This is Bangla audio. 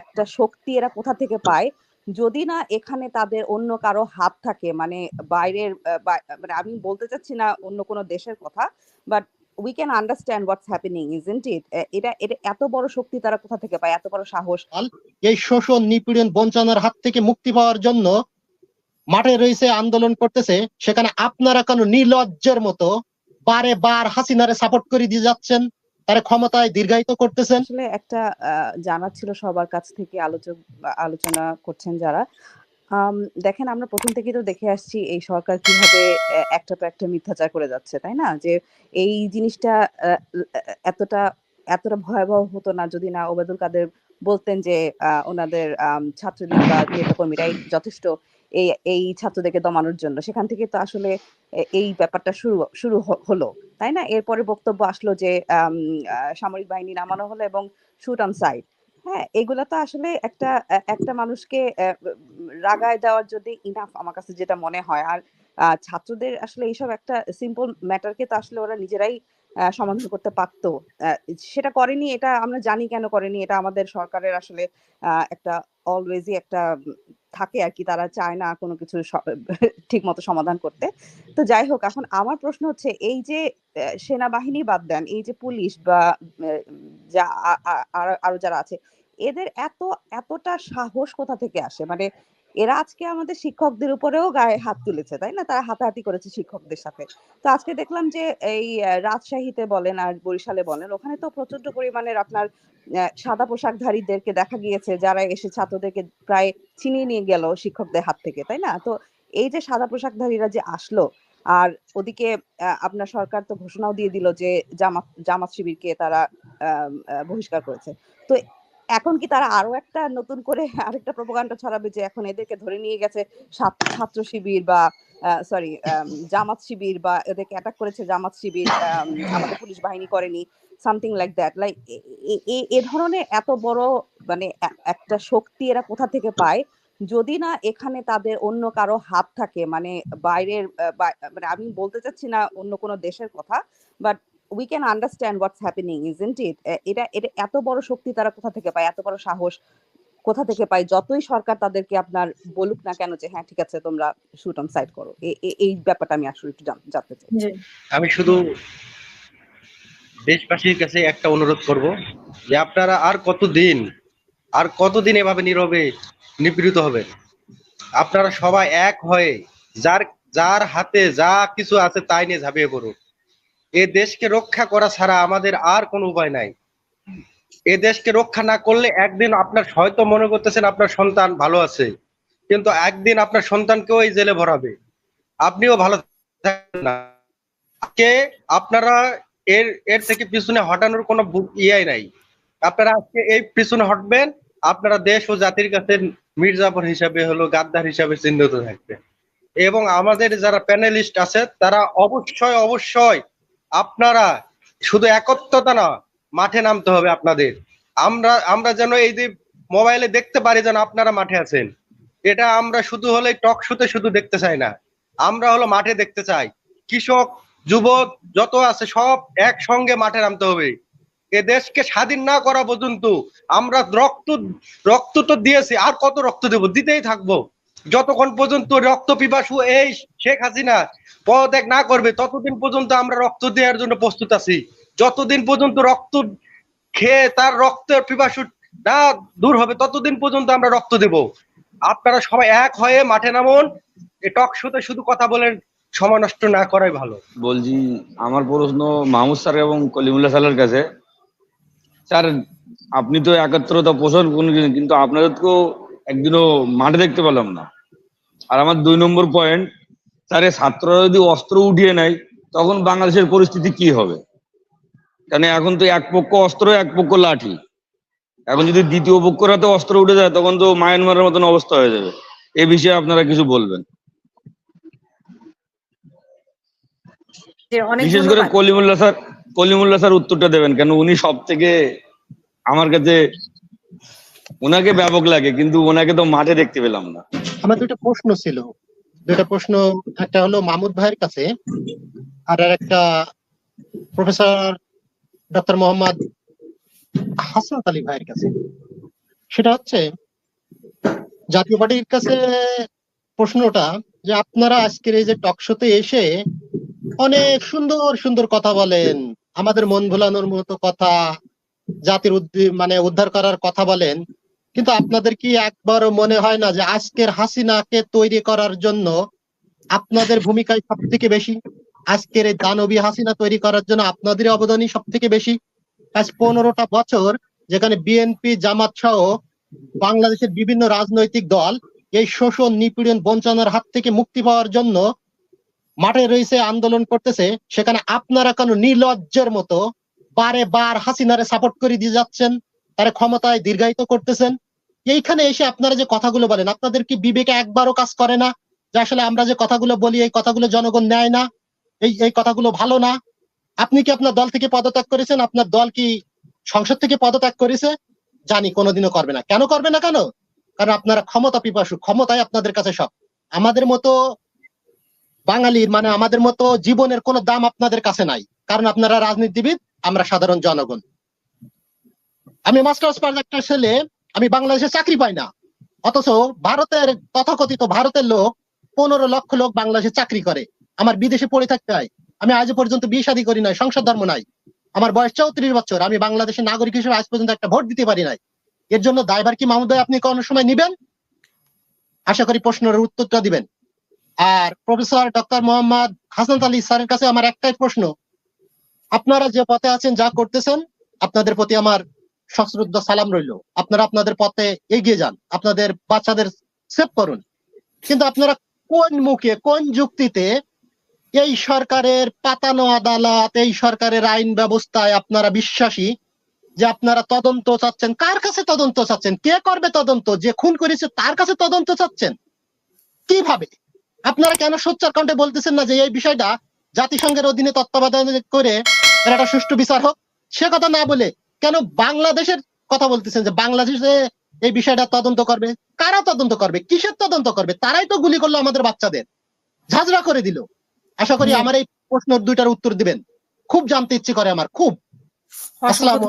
একটা শক্তি এরা কোথা থেকে পায়? যদি না এখানে তাদের অন্য কারও হাত থাকে মানে বাইরের মানে আমি বলতে চাচ্ছি না অন্য কোনো দেশের কথা but we can understand what's happening isn't it এটা এটা এত বড় শক্তি তারা কোথা থেকে পায়? এত বড় সাহস। এই শোষণ, নিপীড়ন, বঞ্চনার হাত থেকে মুক্তি পাওয়ার জন্য মাঠে রয়েছে, আন্দোলন করতেছে, সেখানে আপনারা কেন নির্লজ্জের মতো বারে বার হাসিনারে সাপোর্ট করে দিয়ে যাচ্ছেন। তারা ক্ষমতায় দীর্ঘায়িত করতেছেন। আসলে একটা জানার ছিল সবার কাছ থেকে আলোচক, আলোচনা করছেন যারা। দেখেন আমরা প্রথম থেকেই তো দেখে আসছি এই সরকার কীভাবে একটা পর একটা মিথ্যাচার করে যাচ্ছে, তাই না? যে এই জিনিসটা এতটা এতটা ভয়াবহ হতো না যদি না ওবায়দুল কাদের বলতেন যে ওনাদের ছাত্রলীগ বা নেতাকর্মীরাই যথেষ্ট এই এই ছাত্রদেরকে দমানোর জন্য। সেখান থেকে তো আসলে এই ব্যাপারটা শুরু শুরু হলো, তাই না? এরপরে বক্তব্য আসলো যে সামরিক বাহিনী নামানো হলো এবং শুট অন সাইড হ্যাঁ এগুলা তো আসলে একটা একটা মানুষকে রাগায় দেওয়ার যদি ইনাফ আমার কাছে যেটা মনে হয়। আর ছাত্রদের আসলে এইসব একটা সিম্পল ম্যাটারকে তো আসলে ওরা নিজেরাই সমাধান করতে পারতো। সেটা করেনি, এটা আমরা জানি কেন করেনি, এটা আমাদের সরকারের আসলে একটা অলওয়েজই একটা থাকে আর কি, তারা চায় না কোনো কিছু ঠিক মতো সমাধান করতে। তো যাই হোক, এখন আমার প্রশ্ন হচ্ছে, এই যে সেনাবাহিনী বাদ দেন, এই যে পুলিশ বা যা আরও যারা আছে, এদের এত, এতটা সাহস কোথা থেকে আসে? মানে এরা আজকে আমাদের শিক্ষকদের উপরেও গায়ে হাত তুলেছে, তাই না? তারা হাতাহাতি করেছে শিক্ষকদের সাথে। তো আজকে দেখলাম যে এই রাজশাহীতে বলেন আর বরিশালে বলেন, ওখানে তো প্রচণ্ড পরিমাণের আপনার সাদা পোশাকধারীদেরকে দেখা গিয়েছে, যারা এসে ছাত্রদেরকে প্রায় ছিনিয়ে নিয়ে গেল শিক্ষকদের হাত থেকে, তাই না? তো এই যে সাদা পোশাকধারীরা যে আসলো, আর ওদিকে আপনার সরকার তো ঘোষণাও দিয়ে দিল যে জামাত জামাত শিবিরকে তারা বহিষ্কার করেছে। তো এখন কি তারা আরও একটা নতুন করে আরেকটা প্রপাগান্ডা ছড়াবে যে এখন এদেরকে ধরে নিয়ে গেছে ছাত্র শিবির বা সরি জামাত শিবির বা এদেরকে অ্যাটাক করেছে জামাত শিবির আমাদের পুলিশ বাহিনী করেনি সামথিং লাইক দ্যাট লাইক এ ধরনের এত বড় মানে একটা শক্তি এরা কোথা থেকে পায়? যদি না এখানে তাদের অন্য কারও হাত থাকে মানে বাইরের মানে আমি বলতে চাচ্ছি না অন্য কোনো দেশের কথা but we can understand what's happening isn't it এটা এটা এত বড় শক্তি তারা কোথা থেকে পায়? এত বড় সাহস কোথা থেকে পায়? যতই সরকার তাদেরকে আপনার বলুক না কেন যে হ্যাঁ ঠিক আছে তোমরা শুট অন সাইড করো। এই ব্যাপারটা আমি আসলে একটু জান- জানতে চাই। আমি শুধু দেশবাসীর কাছে একটা অনুরোধ করব যে আপনারা আর কতদিন আর কতদিন এভাবে নীরবে নিপীড়িত হবে আপনারা সবাই এক হয়ে যার যার হাতে যা কিছু আছে তাই নিয়ে ঝাঁপিয়ে পড়ুন। এ দেশকে রক্ষা করা ছাড়া আমাদের আর কোনো উপায় নাই। এ দেশকে রক্ষা না করলে একদিন আপনার হয়তো মনে করতেছেন আপনার সন্তান ভালো আছে, কিন্তু একদিন আপনার সন্তানকেও এই জেলে ভরাবে। আপনিও ভালো না। আপনারা এর এর থেকে পিছনে হটানোর কোনো বু- ইয়ে নাই। আপনারা আজকে এই পিছনে হটবেন, আপনারা দেশ ও জাতির কাছে মির্জাফর হিসাবে হলো গাদ্দার হিসাবে চিহ্নিত থাকবে এবং আমাদের যারা প্যানেলিস্ট আছে, তারা অবশ্যই অবশ্যই আপনারা শুধু একত্রতা না, মাঠে নামতে হবে আপনাদের। আমরা আমরা যেন এই যে মোবাইলে দেখতে পারি যেন আপনারা মাঠে আছেন। এটা আমরা শুধু হলে টক শোতে শুধু দেখতে চাই না। আমরা হলো মাঠে দেখতে চাই। কৃষক, যুবক, যত আছে সব একসঙ্গে মাঠে নামতে হবে। এ দেশকে স্বাধীন না করা পর্যন্ত আমরা রক্ত রক্ত তো দিয়েছি, আর কত রক্ত দেব? দিতেই থাকব। যতক্ষণ পর্যন্ত রক্ত পিপাসু এই শেখ হাসিনা পদত্যাগ না করবে, ততদিন পর্যন্ত আমরা রক্ত দেওয়ার জন্য প্রস্তুত আছি। যতদিন পর্যন্ত রক্ত খেয়ে তার রক্তের পিপাসু না দূর হবে, ততদিন পর্যন্ত আমরা রক্ত দেব। আপনারা সবাই এক হয়ে মাঠে নামুন টক শোতে শুধু কথা বলেন, সময় নষ্ট না করাই ভালো। বলছি, আমার প্রশ্ন মাহমুদ স্যার এবং কলিমুল্লাহ স্যারের কাছে। স্যার, আপনি তো একাত্রতা পোষণ কিন্তু আপনাদেরকেও একদিনও মাঠে দেখতে পেলাম না। আর আমার দুই নম্বর পয়েন্ট এ ছাত্ররা যদি অস্ত্র উঠিয়ে নেয় তখন বাংলাদেশের পরিস্থিতি কি হবে? কারণ এখন তো এক পক্ষ অস্ত্র এক পক্ষ লাঠি। এখন যদি দ্বিতীয় পক্ষের হাতে অস্ত্র উঠে যায় তখন তো মায়ানমারের মতন অবস্থা হয়ে যাবে। এ বিষয়ে আপনারা কিছু বলবেন? বিশেষ করে কলিমুল্লাহ স্যার কলিমুল্লাহ স্যার উত্তরটা দেবেন কেন উনি সব থেকে আমার কাছে ওনাকে ব্যাপক লাগে কিন্তু ওনাকে তো মাঠে দেখতে পেলাম না। আমার দুটো প্রশ্ন ছিল। দুটো প্রশ্ন, একটা হলো মাহমুদ ভাইয়ের কাছে, আর আর একটা প্রফেসর ডক্টর মোহাম্মদ হাসান আলী ভাইয়ের কাছে। সেটা হচ্ছে, জাতীয় পার্টির কাছে প্রশ্নটা যে আপনারা আজকের এই যে টক শোতে এসে অনেক সুন্দর সুন্দর কথা বলেন, আমাদের মন ভোলানোর মতো কথা, জাতির মানে উদ্ধার করার কথা বলেন কিন্তু আপনাদের কি একবারও মনে হয় না যে আজকের হাসিনাকে তৈরি করার জন্য আপনাদের ভূমিকায় সব থেকে বেশি? আজকের এই দানবী হাসিনা তৈরি করার জন্য আপনাদের অবদানই সব থেকে বেশি? আজ পনেরোটা বছর যেখানে বিএনপি জামাত সহ বাংলাদেশের বিভিন্ন রাজনৈতিক দল এই শোষণ, নিপীড়ন, বঞ্চনার হাত থেকে মুক্তি পাওয়ার জন্য মাঠে রয়েছে, আন্দোলন করতেছে। সেখানে আপনারা কেন নির্লজ্জের মতো বারে বার হাসিনারে সাপোর্ট করে দিয়ে যাচ্ছেন। তারা ক্ষমতায় দীর্ঘায়িত করতেছেন। এইখানে এসে আপনারা যে কথাগুলো বলেন, আপনাদের কি বিবেকে একবারও কাজ করে না? যে আসলে আমরা যে কথাগুলো বলি, এই কথাগুলো জনগণ নেয় না? এই এই কথাগুলো ভালো না? আপনি কি আপনার দল থেকে পদত্যাগ করেছেন? আপনার দল কি সংসদ থেকে পদত্যাগ করেছে? জানি, কোনোদিনও করবে না। কেন করবে না কেন? কারণ আপনারা ক্ষমতা পিপাসু ক্ষমতায় আপনাদের কাছে সব। আমাদের মতো বাঙালির মানে আমাদের মতো জীবনের কোনো দাম আপনাদের কাছে নাই। কারণ আপনারা রাজনীতিবিদ, আমরা সাধারণ জনগণ। আমি মাস্টার্স পাস একটা ছেলে, আমি বাংলাদেশে চাকরি পাই না। অথচ ভারতের, তথাকথিত ভারতের লোক পনেরো লক্ষ লোক বাংলাদেশে চাকরি করে। আমার বিদেশে পড়ে থাকতে হয়। আমি আজ পর্যন্ত বিয়ে শাদী করি নাই, সংসার ধর্ম নাই। আমার বয়স চৌত্রিশ বছর, আমি বাংলাদেশের নাগরিক হিসেবে আজ পর্যন্ত একটা ভোট দিতে পারি নাই। এর জন্য দায়ভার কি মাহমুদ ভাই আপনি কোনো সময় নিবেন? আশা করি প্রশ্নের উত্তরটা দিবেন। আর প্রফেসর ডক্টর মোহাম্মদ হাসান আলী স্যারের কাছে আমার একটাই প্রশ্ন। আপনারা যে পথে আছেন, যা করতেছেন, আপনাদের প্রতি আমার সশ্রদ্ধ সালাম রইল। আপনারা আপনাদের পথে এগিয়ে যান। আপনাদের বাচ্চাদের সেভ করুন। কিন্তু আপনারা কোন মুখে, কোন যুক্তিতে এই সরকারের পাতানো আদালত, এই সরকারের আইন ব্যবস্থায় আপনারা বিশ্বাসী যে আপনারা তদন্ত চাচ্ছেন? কার কাছে তদন্ত চাচ্ছেন? কে করবে তদন্ত? যে খুন করেছে তার কাছে তদন্ত চাচ্ছেন? কীভাবে? আপনারা কেন সোচ্চার কণ্ঠে বলতেছেন না যে এই বিষয়টা জাতিসংঘের অধীনে তত্ত্বাবধান করে একটা সুষ্ঠু বিচার হোক? সে কথা না বলে কেন বাংলাদেশের কথা বলতেছেন যে বাংলাদেশে এই বিষয়টা তদন্ত করবে? কারা তদন্ত করবে? কিসের তদন্ত করবে? তারাই তো গুলি করল আমাদের বাচ্চাদের। ঝাঁঝরা করে দিল। আশা করি আমার এই প্রশ্ন দুইটার উত্তর দিবেন। খুব জানতে ইচ্ছে করে আমার খুব। আসসালামু